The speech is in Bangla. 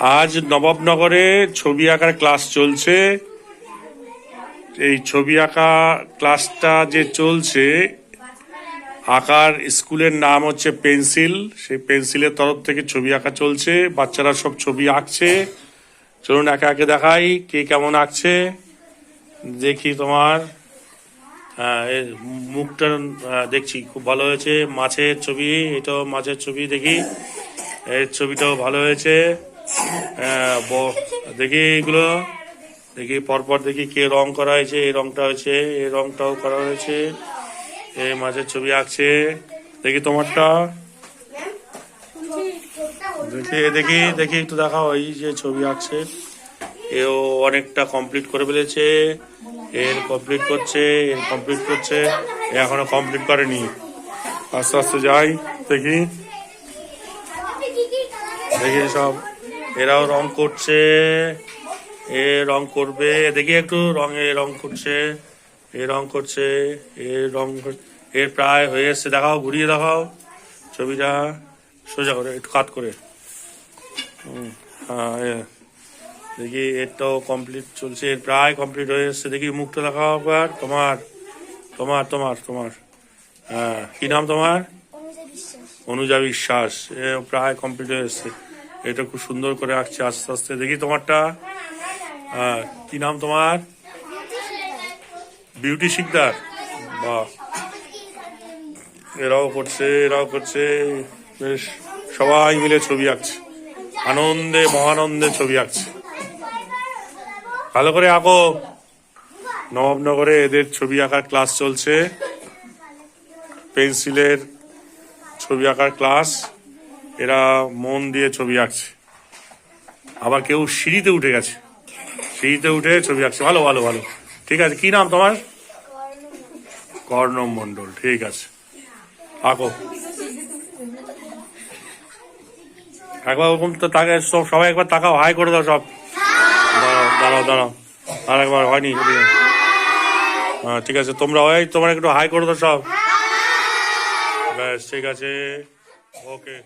আজ নবাবনগরে ছবি আঁকার ক্লাস চলছে। এই ছবি আঁকা ক্লাসটা যে চলছে, আঁকার স্কুলের নাম হচ্ছে পেন্সিল। সেই পেন্সিলের তরফ থেকে ছবি আঁকা চলছে, বাচ্চারা সব ছবি আঁকছে। চলুন একে একে দেখাই কে কেমন আঁকছে। দেখি তোমার। হ্যাঁ মুখটা দেখছি, খুব ভালো হয়েছে। মাছের ছবি, এটাও মাছের ছবি, দেখি। এর ছবিটাও ভালো হয়েছে। দেখি এগুলো। দেখি, পরপর দেখি কে রং করা হয়েছে। এই রংটা হয়েছে, এই রংটাও করা হয়েছে। এই মাছের ছবি আঁকছে। দেখি তোমারটা। দেখি দেখি দেখি একটু দেখা এই যে ছবি আঁকছে, এও অনেকটা কমপ্লিট করে ফেলেছে। এর কমপ্লিট করছে, এর কমপ্লিট করছে। এ এখনও কমপ্লিট করেনি। আস্তে আস্তে যাই, দেখি। দেখি সব। এরাও রং করছে এ রং করবে দেখি একটু রঙে রং করছে এ রং করছে এ রং এর প্রায় হয়ে এসছে দেখাও ঘুরিয়ে দেখাও ছবিটা সোজা করে একটু কাট করে। হ্যাঁ এ। দেখি এরটাও কমপ্লিট চলছে এর প্রায় কমপ্লিট হয়ে এসছে দেখি মুখটা দেখাও একবার তোমার তোমার তোমার তোমার হ্যাঁ কি নাম তোমার? অনুজা বিশ্বাস। এ প্রায় কমপ্লিট হয়ে এসছে। এটা খুব সুন্দর করে আঁকছে, আস্তে আস্তে। দেখি তোমারটা। হ্যাঁ কি নাম তোমার? বিউটি শিকদার। বাহ। এরাও করছে এরাও করছে। বেশ, সবাই মিলে ছবি আঁকছে। আনন্দে, মহানন্দে ছবি আঁকছে। ভালো করে আঁকো। নবাবনগরে এদের ছবি আঁকার ক্লাস চলছে। পেন্সিলের ছবি আঁকার ক্লাস। এরা মন দিয়ে ছবি আঁকছে। আবার কেউ সিঁড়িতে উঠে গেছে। সিঁড়িতে উঠে ছবি আঁকছে। ভালো ভালো ভালো। ঠিক আছে, কি নাম তোমার? কর্ণম মন্ডল ঠিক আছে। আঁকো। একবার ওরকম তো তাকে সব, সবাই একবার তাকাও, হাই করে দাও সব। দাঁড়াও দাঁড়াও আর একবার হয়নি হ্যাঁ ঠিক আছে, তোমরা হয় তোমরা একটু হাই করে দাও সব। ব্যাস, ঠিক আছে। ওকে।